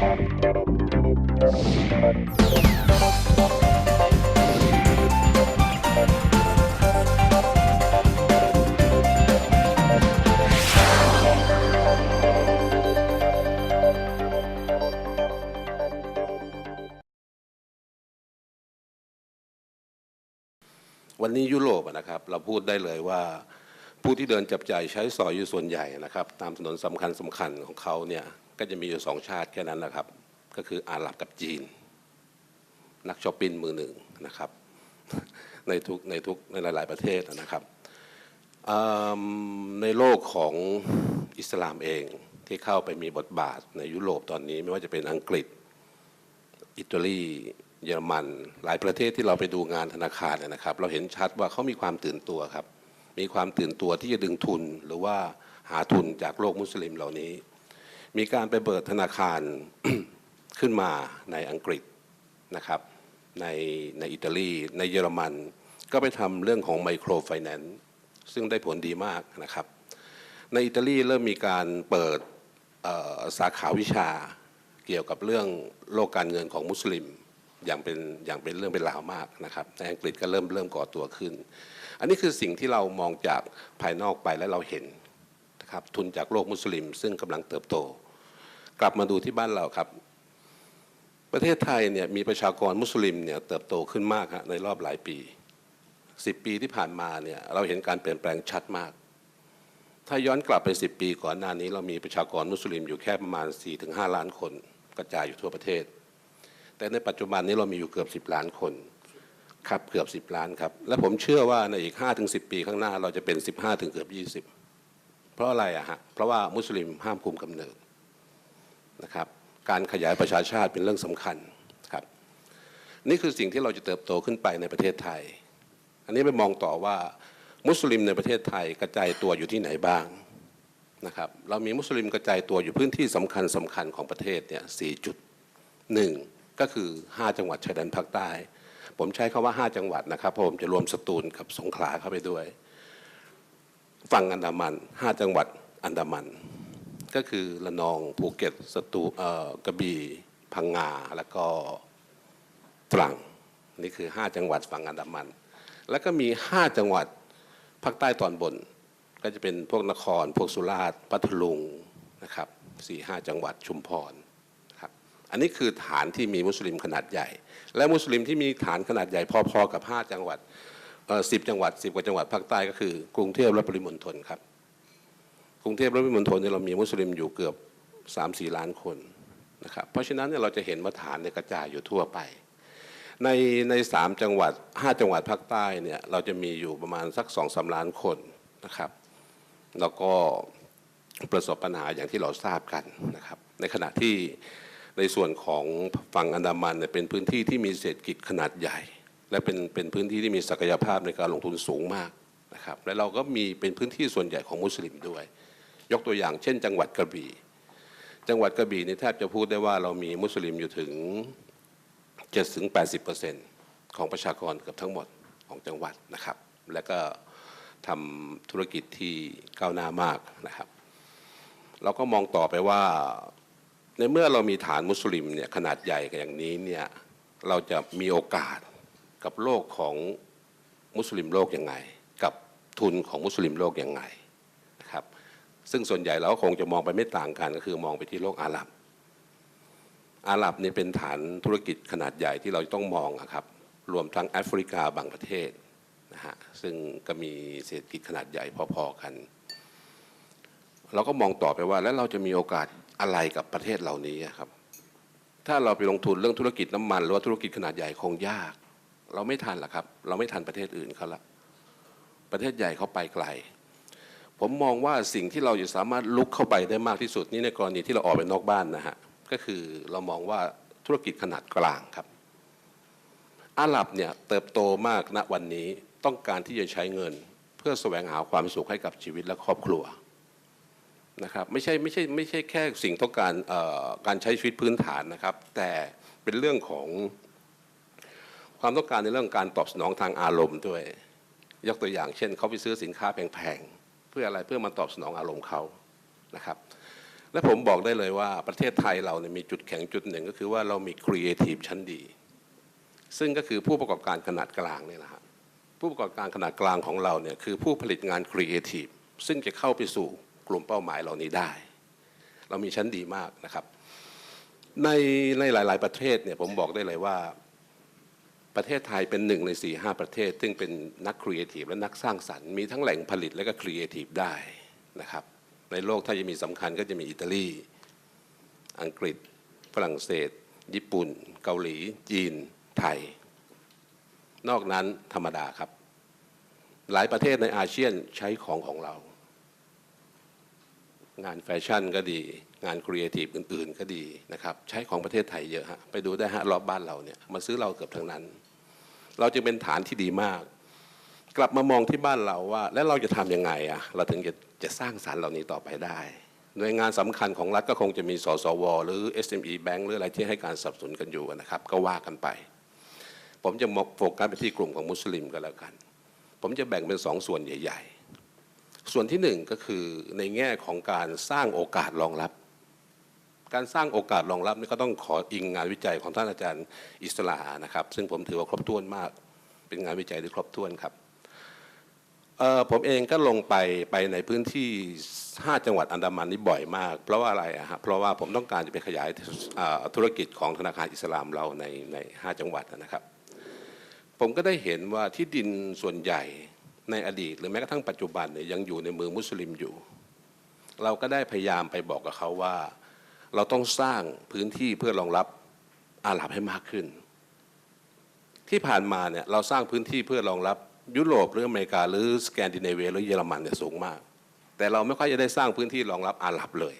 วันนี้ยุโรปนะครับเราพูดได้เลยว่าผู้ที่เดินจับจ่ายใช้สอยอยู่ส่วนใหญ่นะครับ ตามถนนสำคัญสำคัญของเขาเนี่ย ก็จะมีอยู่สองชาติแค่นั้นนะครับ ก็คืออาหรับกับจีน นักช้อปปิ้งมือหนึ่งนะครับในทุกในทุกในหลาย ๆ ประเทศนะครับในโลกของอิสลามเองที่เข้าไปมีบทบาทในยุโรปตอนนี้ไม่ว่าจะเป็นอังกฤษ อิตาลีเยอรมัน หลายประเทศที่เราไปดูงานธนาคารเนยนะครับ เราเห็นชัดว่าเขามีความตื่นตัวครับ มีความตื่นตัวที่จะดึงทุนหรือว่าหาทุนจากโลกมุสลิมเหล่านี้ มีการไปเปิดธนาคารขึ้นมาในอังกฤษนะครับในในอิตาลีในเยอรมัน ก็ไปทำเรื่องของไมโครไฟแนนซ์ซึ่งได้ผลดีมากนะครับ ในอิตาลีเริ่มมีการเปิดสาขาวิชาเกี่ยวกับเรื่องโลกการเงินของมุสลิมอย่างเป็นอย่างเป็นเรื่องเป็นราวมากนะครับในอังกฤษก็เริ่มเริ่มก่อตัวขึ้น อันนี้คือสิ่งที่เรามองจากภายนอกไปและเราเห็น นะครับทุนจากโลกมุสลิม ซึ่งกำลังเติบโต กลับมาดูที่บ้านเราครับ ประเทศไทยเนี่ยมีประชากรมุสลิมเนี่ยเติบโตขึ้นมากฮะในรอบหลายปี 10 ปีที่ผ่านมาเนี่ยเราเห็นการเปลี่ยนแปลงชัดมาก ถ้าย้อนกลับไป 10 ปีก่อนหน้านี้เรามีประชากรมุสลิมอยู่แค่ประมาณ 4-5 ล้านคน กระจายอยู่ทั่วประเทศ แต่ในปัจจุบันนี้เรามีอยู่เกือบ 10 ล้านคนครับเกือบ 10 ล้านครับ และผมเชื่อว่าในอีก 5-10 ปีข้างหน้าเราจะเป็น 15 ถึงเกือบ 20 เพราะอะไรอะฮะเพราะว่ามุสลิมห้ามคุมกำเนิดนะครับ การขยายประชาชาติเป็นเรื่องสำคัญครับ นี่คือสิ่งที่เราจะเติบโตขึ้นไปในประเทศไทย อันนี้ไปมองต่อว่ามุสลิมในประเทศไทยกระจายตัวอยู่ที่ไหนบ้างนะครับเรามีมุสลิมกระจายตัวอยู่พื้นที่สำคัญสำคัญของประเทศเนี่ยสี่จุดหนึ่งก็คือ 5 จังหวัดชายแดนภาคใต้ ผมใช้คาว่า 5 จังหวัดนะครับเพราะผมจะรวมสตูลกับสงขลาเข้าไปด้วย ฝั่งอันดามัน 5 จังหวัดอันดามัน ก็คือระนองภูเก็ตสตูกระบี่พังงาแล้วก็ตรังนี่คือ 5 จังหวัดฝั่งอันดามัน แล้วก็มี 5 จังหวัดภาคใต้ตอนบน ก็จะเป็นพวกนคร พวกสุราษฎร์พัทลุงนะครับสี่ห้าจังหวัดชุมพรครับอันนี้คือฐานที่มีมุสลิมขนาดใหญ่ และมุสลิมที่มีฐานขนาดใหญ่พอๆกับ 5 จังหวัด สิบจังหวัด10กว่าจังหวัดภาคใต้ก็คือกรุงเทพและปริมณฑลครับ กรุงเทพและปริมณฑลเนี่ยเรามีมุสลิมอยู่เกือบ3-4ล้านคนนะครับเพราะฉะนั้นเนี่ยเราจะเห็นว่าฐานเนี่ยกระจายอยู่ทั่วไป ในในสามจังหวัดห้าจังหวัดภาคใต้เนี่ยเราจะมีอยู่ประมาณสักสองสาล้านคนนะครับแล้วก็ประสบปัญหาอย่างที่เราทราบกันนะครับในขณะที่ในส่วนของฝั่งอันดามันเนี่ยเป็นพื้นที่ที่มีเศรษฐกิจขนาดใหญ่ และเป็นเป็นพื้นที่ที่มีศักยภาพในการลงทุนสูงมากนะครับและเราก็มีเป็นพื้นที่ส่วนใหญ่ของมุสลิมด้วย ยกตัวอย่างเช่น จังหวัดกระบี่ จังหวัดกระบี่นี่แทบจะพูดได้ว่าเรามีมุสลิมอยู่ถึง7ถึง80ของประชากรเกือบทั้งหมดของจังหวัดนะครับ และก็ทำธุรกิจที่ก้าวหน้ามากนะครับ เราก็มองต่อไปว่าในเมื่อเรามีฐานมุสลิมเนี่ยขนาดใหญ่อย่างนี้เนี่ยเราจะมีโอกาส กับโลกของมุสลิมโลกยังไง กับทุนของมุสลิมโลกยังไงนะครับซึ่งส่วนใหญ่เราก็คงจะมองไปไม่ต่างกันก็คือมองไปที่โลกอาหรับ อาหรับเนี่ยเป็นฐานธุรกิจขนาดใหญ่ที่เราต้องมองอะครับรวมทั้งแอฟริกาบางประเทศนะฮะซึ่งก็มีเศรษฐกิจขนาดใหญ่พอๆกัน เราก็มองต่อไปว่าแล้วเราจะมีโอกาสอะไรกับประเทศเหล่านี้ครับ ถ้าเราไปลงทุนเรื่องธุรกิจน้ำมัน หรือว่าธุรกิจขนาดใหญ่คงยาก เราไม่ทันหรอกครับ เราไม่ทันประเทศอื่นเขาละประเทศใหญ่เขาไปไกล ผมมองว่าสิ่งที่เราจะสามารถลุกเข้าไปได้มากที่สุดนี่ในกรณีที่เราออกไปนอกบ้านนะฮะก็คือเรามองว่าธุรกิจขนาดกลางครับ อาหรับเนี่ยเติบโตมากณวันนี้ต้องการที่จะใช้เงิน เพื่อแสวงหาความสุขให้กับชีวิตและครอบครัวนะครับไม่ใช่ไม่ใช่ไม่ใช่แค่สิ่งต้องการการใช้ชีวิตพื้นฐานนะครับ แต่เป็นเรื่องของ ความต้องการในเรื่องการตอบสนองทางอารมณ์ด้วย ยกตัวอย่างเช่นเขาไปซื้อสินค้าแพงๆเพื่ออะไรเพื่อมาตอบสนองอารมณ์เขานะครับ และผมบอกได้เลยว่าประเทศไทยเราเนี่ยมีจุดแข็งจุดหนึ่งก็คือว่าเรามีครีเอทีฟชั้นดี ซึ่งก็คือผู้ประกอบการขนาดกลางเนี่ยนะฮะผู้ประกอบการขนาดกลางของเราเนี่ยคือผู้ผลิตงานครีเอทีฟซึ่งจะเข้าไปสู่กลุ่มเป้าหมายเหล่านี้ได้ เรามีชั้นดีมากนะครับ ในในหลาย ๆ ประเทศเนี่ยผมบอกได้เลยว่า ประเทศไทยเป็นหนึ่งใน4ี่ห้าประเทศ ซึ่งเป็นนักครีเอทีฟและนักสร้างสรรค์ มีทั้งแหล่งผลิตและก็ครีเอทีฟได้นะครับ ในโลกถ้าจะมีสำคัญก็จะมีอิตาลี อังกฤษ ฝรั่งเศส ญี่ปุ่น เกาหลี จีน ไทย นอกนั้นธรรมดาครับ หลายประเทศในอาเซียนใช้ของของเรา งานแฟชั่นก็ดี งานครีเอทีฟอื่น ๆ ก็ดีนะครับ ใช้ของประเทศไทยเยอะฮะไปดูได้ฮะรอบบ้านเราเนี่ยมาซื้อเราเกือบทั้งนั้น เราจึงเป็นฐานที่ดีมาก กลับมามองที่บ้านเราว่า แล้วเราจะทำยังไงอะเราถึงจะจะสร้างสารรค์เหล่านี้ต่อไปได้หน่วยงานสำคัญของรัฐก็คงจะมีสสว หรือ SME Bank หรืออะไรที่ให้การสนับสนุนกันอยู่นะครับ ก็ว่ากันไป ผมจะโฟกัสไปที่กลุ่มของมุสลิมก็แล้วกัน ผมจะแบ่งเป็นสองส่วนใหญ่ ๆ ส่วนที่หนึ่งก็คือในแง่ของการสร้างโอกาสรองรับ การสร้างโอกาสรองรับนี่ก็ต้องขออิงงานวิจัยของท่านอาจารย์อิสลานะครับ ซึ่งผมถือว่าครบถ้วนมาก เป็นงานวิจัยที่ครบถ้วนครับผมเองก็ลงไปไปในพื้นที่ 5 จังหวัดอันดามันนี่บ่อยมาก เพราะว่าอะไรฮะเพราะว่าผมต้องการจะไปขยายธุรกิจของธนาคารอิสลามเราในใน 5 จังหวัดนะครับ ผมก็ได้เห็นว่าที่ดินส่วนใหญ่ในอดีต หรือแม้กระทั่งปัจจุบันเนี่ยยังอยู่ในมือมุสลิมอยู่ เราก็ได้พยายามไปบอกกับเขาว่า เราต้องสร้างพื้นที่เพื่อรองรับอาหรับให้มากขึ้น ที่ผ่านมาเนี่ยเราสร้างพื้นที่เพื่อรองรับยุโรปหรืออเมริกาหรือสแกนดิเนเวียหรือเยอรมันเนี่ยสูงมาก แต่เราไม่ค่อยจะได้สร้างพื้นที่รองรับอาหรับเลย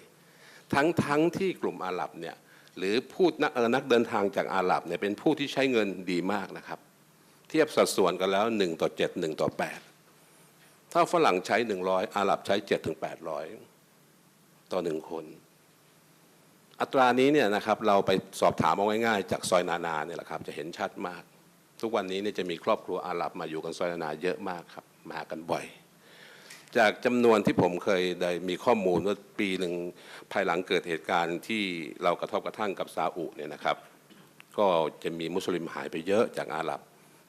ทั้งทั้งที่กลุ่มอาหรับเนี่ยหรือผู้นักเออนักเดินทางจากอาหรับเนี่ยเป็นผู้ที่ใช้เงินดีมากนะครับ เทียบสัดส่วนกันแล้ว 1 ต่อ 7 1 ต่อ 8 ถ้าฝรั่งใช้ 100 อาหรับใช้ 7 ถึง 800 ต่อ 1 คน อัตรานี้เนี่ยนะครับเราไปสอบถามเอาง่ายๆจากซอยนานาเนี่ยแหละครับจะเห็นชัดมาก ทุกวันนี้เนี่ยจะมีครอบครัวอาหรับมาอยู่กันซอยนานาเยอะมากครับมากันบ่อย จากจำนวนที่ผมเคยได้มีข้อมูลว่าปีหนึ่งภายหลังเกิดเหตุการณ์ที่เรากระทบกระทั่งกับซาอุเนี่ยนะครับ ก็จะมีมุสลิมหายไปเยอะจากอาหรับ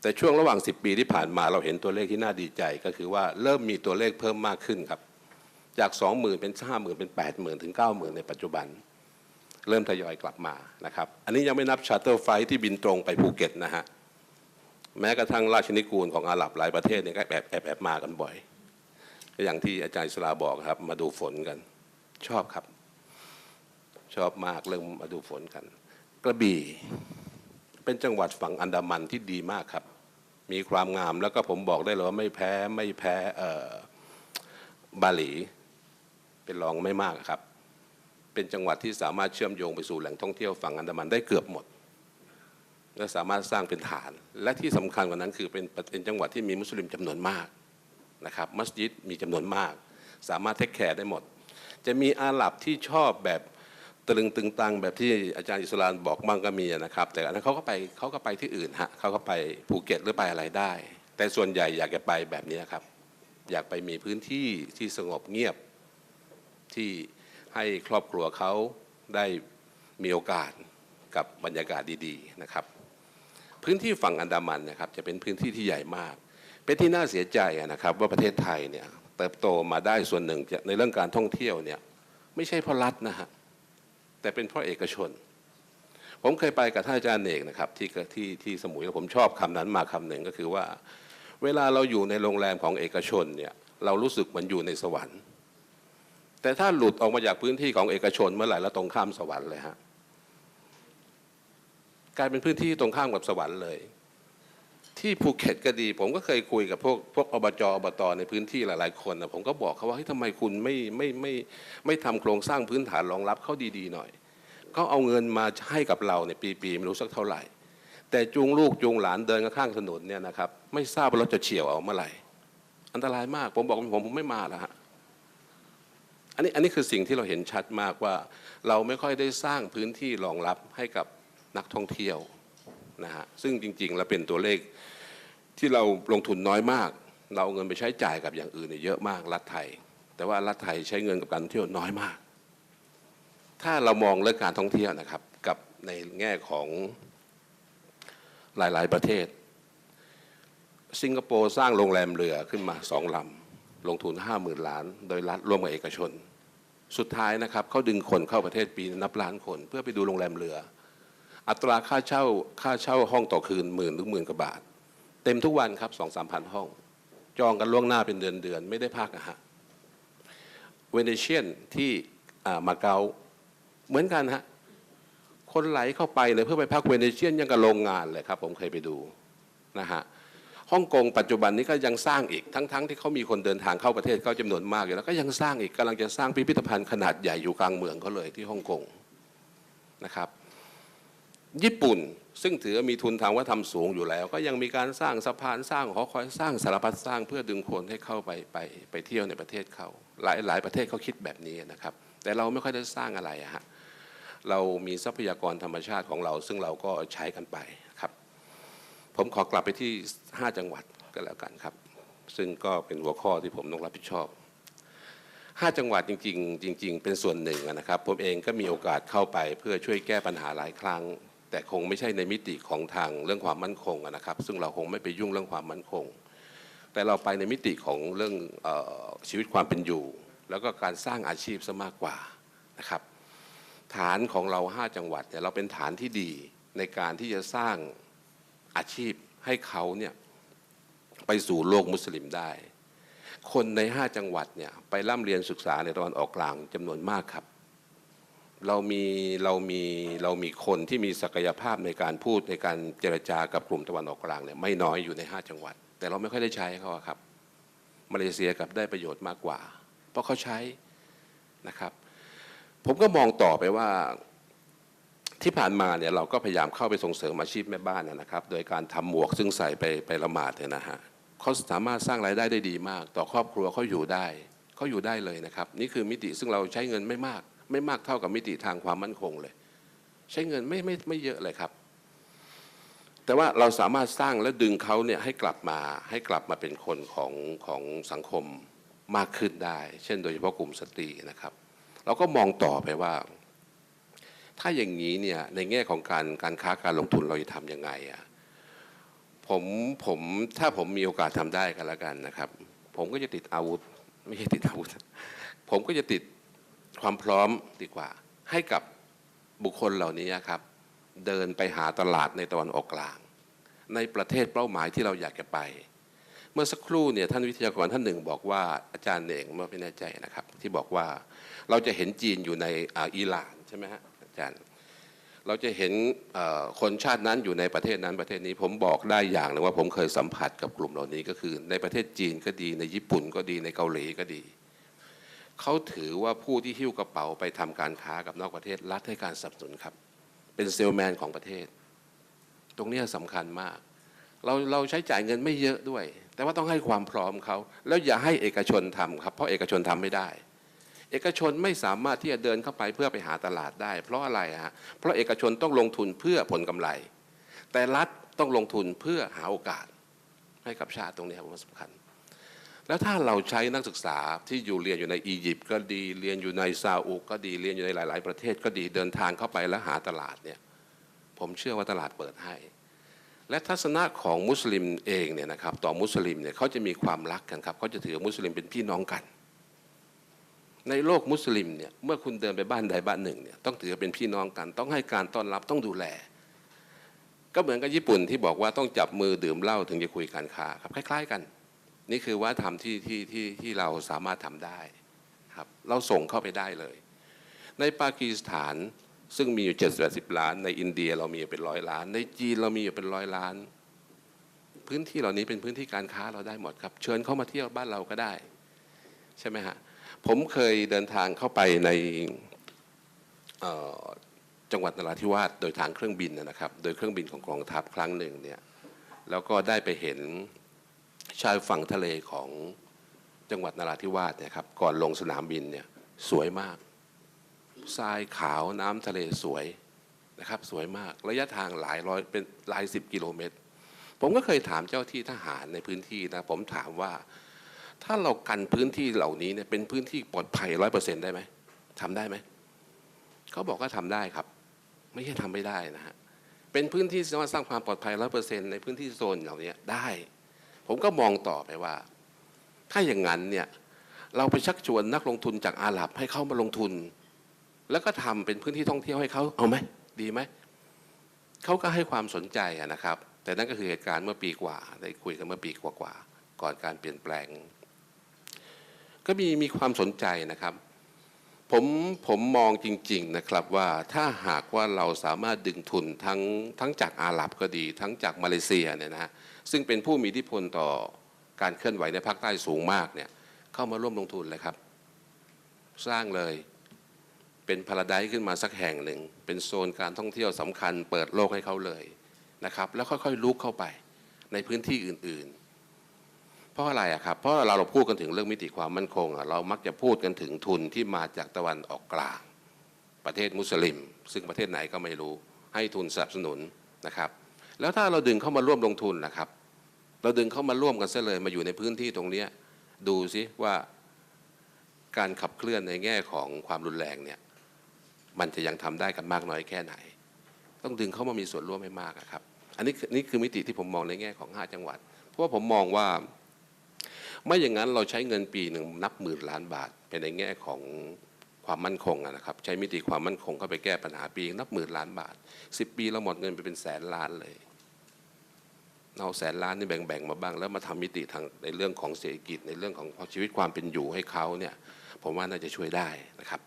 แต่ช่วงระหว่าง 10 ปีที่ผ่านมาเราเห็นตัวเลขที่น่าดีใจ ก็คือว่าเริ่มมีตัวเลขเพิ่มมากขึ้นครับจาก 20,000 เป็น 50,000 เป็น 80,000 ถึง 90,000 ในปัจจุบัน เริ่มทยอยกลับมานะครับ อันนี้ยังไม่นับชาร์เตอร์ไฟที่บินตรงไปภูเก็ตนะฮะ แม้กระทั่งราชนิกูลของอาหรับหลายประเทศเนี่ยก็แอบแอบแอบมากันบ่อย อย่างที่อาจารย์สลาบอกครับ มาดูฝนกัน ชอบครับ ชอบมากเรื่องมาดูฝนกัน กระบี่เป็นจังหวัดฝั่งอันดามันที่ดีมากครับ มีความงามแล้วก็ผมบอกได้เลยว่าไม่แพ้ไม่แพ้เอ่อบาหลี เป็นรองไม่มากครับ เป็นจังหวัดที่สามารถเชื่อมโยงไปสู่แหล่งท่องเที่ยวฝั่งอันดามันได้เกือบหมด และสามารถสร้างเป็นฐาน และที่สำคัญกว่านั้นคือเป็นเป็นจังหวัดที่มีมุสลิมจำนวนมากนะครับมัสยิดมีจำนวนมาก สามารถเทคแคร์ได้หมด จะมีอาหรับที่ชอบแบบตรึงตึงตังแบบที่อาจารย์อิสลามบอกบ้างก็มีนะครับ แต่อันนั้นเขาก็ไปเขาก็ไปที่อื่นฮะเขาก็ไปภูเก็ตหรือไปอะไรได้ แต่ส่วนใหญ่อยากจะไปแบบนี้ครับ อยากไปมีพื้นที่ที่สงบเงียบที่ ให้ครอบครัวเขาได้มีโอกาสกับบรรยากาศดีๆนะครับ พื้นที่ฝั่งอันดามันนะครับจะเป็นพื้นที่ที่ใหญ่มาก เป็นที่น่าเสียใจนะครับ ว่าประเทศไทยเนี่ยเติบโตมาได้ส่วนหนึ่งจากในเรื่องการท่องเที่ยวเนี่ยไม่ใช่เพราะรัฐนะฮะแต่เป็นเพราะเอกชน ผมเคยไปกับท่านอาจารย์เอกนะครับที่ที่ที่สมุยแล้วผมชอบคำนั้นมาคำหนึ่งก็คือว่า เวลาเราอยู่ในโรงแรมของเอกชนเนี่ยเรารู้สึกเหมือนอยู่ในสวรรค์ แต่ถ้าหลุดออกมาจากพื้นที่ของเอกชนเมื่อไหร่แล้วตรงข้ามสวรรค์เลยฮะกลายเป็นพื้นที่ตรงข้ามกับสวรรค์เลย ที่ภูเก็ตก็ดี ผมก็เคยคุยกับพวกพวกอบจอบตในพื้นที่หลาย ๆ คนนะผมก็บอกเขาว่าเฮ้ยทำไมคุณไม่ไม่ไม่ไม่ทำโครงสร้างพื้นฐานรองรับเขาดีๆหน่อยเขาเอาเงินมาให้กับเราในยปีๆไม่รู้สักเท่าไหร่ แต่จูงลูกจูงหลานเดินข้างถนนเนี่ยนะครับ ไม่ทราบว่ารถจะเฉียวเอาเมื่อไหร่ อันตรายมากผมบอกผมผมไม่มาแล้วฮะ อันนี้อันนี้คือสิ่งที่เราเห็นชัดมากว่า เราไม่ค่อยได้สร้างพื้นที่รองรับให้กับนักท่องเที่ยวนะฮะซึ่งจริงๆแล้วเป็นตัวเลขที่เราลงทุนน้อยมาก เราเอาเงินไปใช้จ่ายกับอย่างอื่นเนี่ยเยอะมากรัฐไทย แต่ว่ารัฐไทยใช้เงินกับการท่องเที่ยวน้อยมาก ถ้าเรามองเรื่องการท่องเที่ยวนะครับกับในแง่ของหลายๆประเทศ สิงคโปร์สร้างโรงแรมเรือขึ้นมาสองลำลงทุน 50,000 ล้าน โดยรัฐร่วมกับเอกชน สุดท้ายนะครับเขาดึงคนเข้าประเทศปีนับล้านคน เพื่อไปดูโรงแรมเรือ อัตราค่าเช่าค่าเช่าห้องต่อคืนหมื่นถึงหมื่นกว่าบาท เต็มทุกวันครับสองสามพันห้อง จองกันล่วงหน้าเป็นเดือนเดือนไม่ได้พักนะฮะเวเนเชียนที่มาเก๊าเหมือนกันฮะคนไหลเข้าไปเลยเพื่อไปพักเวเนเชียนยังกับโรงงานเลยครับ ผมเคยไปดูนะฮะ ฮ่องกงปัจจุบันนี้ก็ยังสร้างอีกทั้งๆที่เขามีคนเดินทางเข้าประเทศเขาจำนวนมากอยู่แล้วก็ยังสร้างอีกกำลังจะสร้างพิพิธภัณฑ์ขนาดใหญ่อยู่กลางเมืองเขาเลยที่ฮ่องกงนะครับ ญี่ปุ่นซึ่งถือว่ามีทุนทางวัฒนธรรมสูงอยู่แล้ว ก็ยังมีการสร้างสะพานสร้างหอคอยสร้างสารพัดสร้างเพื่อดึงคนให้เข้าไปไปไปเที่ยวในประเทศเขาหลายหลายประเทศเขาคิดแบบนี้นะครับ แต่เราไม่ค่อยได้สร้างอะไรอะฮะเรามีทรัพยากรธรรมชาติของเรา ซึ่งเราก็ใช้กันไป ผมขอกลับไปที่ 5 จังหวัดก็แล้วกันครับ ซึ่งก็เป็นหัวข้อที่ผมต้องรับผิดชอบ 5 จังหวัดจริง ๆ จริง ๆ เป็นส่วนหนึ่งนะครับ ผมเองก็มีโอกาสเข้าไปเพื่อช่วยแก้ปัญหาหลายครั้ง แต่คงไม่ใช่ในมิติของทางเรื่องความมั่นคงนะครับ ซึ่งเราคงไม่ไปยุ่งเรื่องความมั่นคง แต่เราไปในมิติของเรื่องออชีวิตความเป็นอยู่ แล้วก็การสร้างอาชีพซะมากกว่านะครับ ฐานของเรา 5 จังหวัดเนี่ยเราเป็นฐานที่ดีในการที่จะสร้าง อาชีพให้เขาเนี่ยไปสู่โลกมุสลิมได้ คนใน 5 จังหวัดเนี่ยไปร่ำเรียนศึกษาในตะวันออกกลางจำนวนมากครับ เรามีเรามีเรามีคนที่มีศักยภาพในการพูดในการเจรจากับกลุ่มตะวันออกกลางเนี่ยไม่น้อยอยู่ใน 5 จังหวัด แต่เราไม่ค่อยได้ใช้เขาครับมาเลเซียกลับได้ประโยชน์มากกว่า เพราะเขาใช้นะครับ ผมก็มองต่อไปว่า ที่ผ่านมาเนี่ยเราก็พยายามเข้าไปส่งเสริมอาชีพแม่บ้านนะครับ โดยการทำหมวกซึ่งใส่ไปไปละหมาดเนี่ยนะฮะเขาสามารถสร้างรายได้ได้ดีมาก ต่อครอบครัวเขาอยู่ได้เขาอยู่ได้เลยนะครับ นี่คือมิติซึ่งเราใช้เงินไม่มาก ไม่มากเท่ากับมิติทางความมั่นคงเลย ใช้เงินไม่ไม่ไม่เยอะเลยครับ แต่ว่าเราสามารถสร้างและดึงเขาเนี่ยให้กลับมาให้กลับมาเป็นคนของของสังคมมากขึ้นได้ เช่น โดยเฉพาะกลุ่มสตรีนะครับ เราก็มองต่อไปว่า ถ้าอย่างนี้เนี่ยในแง่ของการการค้าการลงทุนเราจะทำยังไงอะผมผมถ้าผมมีโอกาสทำได้กันแล้วกันนะครับ ผมก็จะติดอาวุธ ไม่ใช่ติดอาวุธ ผมก็จะติดความพร้อมดีกว่า ให้กับบุคคลเหล่านี้ครับ เดินไปหาตลาดในตะวันออกกลาง ในประเทศเป้าหมายที่เราอยากจะไป เมื่อสักครู่เนี่ยท่านวิทยากรท่านหนึ่งบอกว่าอาจารย์เองไม่แน่ใจนะครับ ที่บอกว่าเราจะเห็นจีนอยู่ในออิหร่านใช่ไหมฮะ อาจารย์เราจะเห็นคนชาตินั้นอยู่ในประเทศนั้นประเทศนี้ผมบอกได้อย่างนึงว่าผมเคยสัมผัสกับกลุ่มเหล่านี้ก็คือ ในประเทศจีนก็ดีในญี่ปุ่นก็ดีในเกาหลีก็ดีเขาถือว่าผู้ที่หิ้วกระเป๋าไปทำการค้ากับนอกประเทศรัฐให้การสนับสนุนครับ เป็นเซลแมนของประเทศ ตรงนี้ยสำคัญมาก เราเราใช้จ่ายเงินไม่เยอะด้วย แต่ว่าต้องให้ความพร้อมเขา แล้วอย่าให้เอกชนทำครับ เพราะเอกชนทำไม่ได้ เอกชนไม่สามารถที่จะเดินเข้าไปเพื่อไปหาตลาดได้ เพราะอะไรฮะเพราะเอกชนต้องลงทุนเพื่อผลกำไร แต่รัฐต้องลงทุนเพื่อหาโอกาสให้กับชาติตรงนี้ผมว่าสำคัญ แล้วถ้าเราใช้นักศึกษาที่อยู่เรียนอยู่ในอียิปต์ก็ดีเรียนอยู่ในซาอุก็ดีเรียนอยู่ในหลาย ๆ ประเทศก็ดีเดินทางเข้าไปแล้วหาตลาดเนี่ยผมเชื่อว่าตลาดเปิดให้ และทัศนะของมุสลิมเองเนี่ยนะครับต่อมุสลิมเนี่ยเขาจะมีความรักกันครับเขาจะถือมุสลิมเป็นพี่น้องกัน ในโลกมุสลิมเนี่ยเมื่อคุณเดินไปบ้านใดบ้านหนึ่งเนี่ยต้องถือเป็นพี่น้องกัน ต้องให้การต้อนรับต้องดูแล ก็เหมือนกับญี่ปุ่นที่บอกว่าต้องจับมือดื่มเหล้าถึงจะคุยการค้าครับคล้าย ๆ กัน นี่คือวัฒนธรรมที่ที่ที่ที่เราสามารถทำได้ครับเราส่งเข้าไปได้เลย ในปากีสถานซึ่งมีอยู่7 8 0ล้าน ในอินเดียเรามีอยู่เป็นร้อยล้าน ในจีนเรามีอยู่เป็นร้อยล้าน พื้นที่เหล่านี้เป็นพื้นที่การค้าเราได้หมดครับ เชิญเข้ามาเที่ยวบ้านเราก็ได้ ใช่ไหมฮะ ผมเคยเดินทางเข้าไปในจังหวัดนราธิวาสโดยทางเครื่องบินนะครับ โดยเครื่องบินของกองทัพครั้งหนึ่งเนี่ยแล้วก็ได้ไปเห็นชายฝั่งทะเลของจังหวัดนราธิวาสเนี่ยครับก่อนลงสนามบินเนี่ยสวยมากทรายขาวน้ำทะเลสวยนะครับสวยมากระยะทางหลายร้อยเป็นหลายสิบกิโลเมตร ผมก็เคยถามเจ้าที่ทหารในพื้นที่นะผมถามว่า ถ้าเรากันพื้นที่เหล่านี้เนี่ยเป็นพื้นที่ปลอดภัยร้อยเปอร์เซ็นต์ได้ไหมทำได้ไหมเขาบอกว่าทำได้ครับ ไม่ใช่ทำไม่ได้นะฮะเป็นพื้นที่สามารถสร้างความปลอดภัยร้อยเปอร์เซ็นในพื้นที่โซนเหล่านี้ได้ ผมก็มองต่อไปว่า ถ้าอย่างนั้นเนี่ยเราไปชักชวนนักลงทุนจากอาหรับให้เข้ามาลงทุน แล้วก็ทำเป็นพื้นที่ท่องเที่ยวให้เขาเอาไหมดีไหมเขาก็ให้ความสนใจนะครับ แต่นั่นก็คือเหตุการณ์เมื่อปีกว่า ได้คุยกันเมื่อปีกว่าๆก่อนการเปลี่ยนแปลง ก็มีมีความสนใจนะครับ ผมผมมองจริง ๆนะครับว่าถ้าหากว่าเราสามารถดึงทุนทั้งทั้งจากอาหรับก็ดี ทั้งจากมาเลเซียเนี่ยนะฮะซึ่งเป็นผู้มีอิทธิพลต่อการเคลื่อนไหวในภาคใต้สูงมากเนี่ยเข้ามาร่วมลงทุนเลยครับ สร้างเลยเป็นพาราไดซ์ขึ้นมาสักแห่งหนึ่ง เป็นโซนการท่องเที่ยวสำคัญ เปิดโลกให้เขาเลยนะครับ แล้วค่อยๆลุกเข้าไปในพื้นที่อื่นๆ ราะอะไรอะครับเพราะเราเราพูดกันถึงเรื่องมิติความมั่นคงอะเรามักจะพูดกันถึงทุนที่มาจากตะวันออกกลาง ประเทศมุสลิม ซึ่งประเทศไหนก็ไม่รู้ ให้ทุนสนับสนุนนะครับ แล้วถ้าเราดึงเข้ามาร่วมลงทุนนะครับ เราดึงเข้ามาร่วมกันซะเลยมาอยู่ในพื้นที่ตรงนี้ดูซิว่าการขับเคลื่อนในแง่ของความรุนแรงเนี่ยมันจะยังทำได้กันมากน้อยแค่ไหน ต้องดึงเข้ามามีส่วนร่วมให้มากอะครับ อันนี้นี่คือมิติที่ผมมองในแง่ของ 5 จังหวัด เพราะว่าผมมองว่า ไม่อย่างนั้นเราใช้เงินปีหนึ่งนับหมื่นล้านบาทไปในแง่ของความมั่นคงนะครับ ใช้มิติความมั่นคงเข้าไปแก้ปัญหาปี นับหมื่นล้านบาท 10 ปีเราหมดเงินไปเป็นแสนล้านเลยเอาแสนล้านนี่แบ่งๆมาบ้าง แล้วมาทำมิติทางในเรื่องของเศรษฐกิจในเรื่องของชีวิตความเป็นอยู่ให้เขาเนี่ยผมว่าน่าจะช่วยได้นะครับ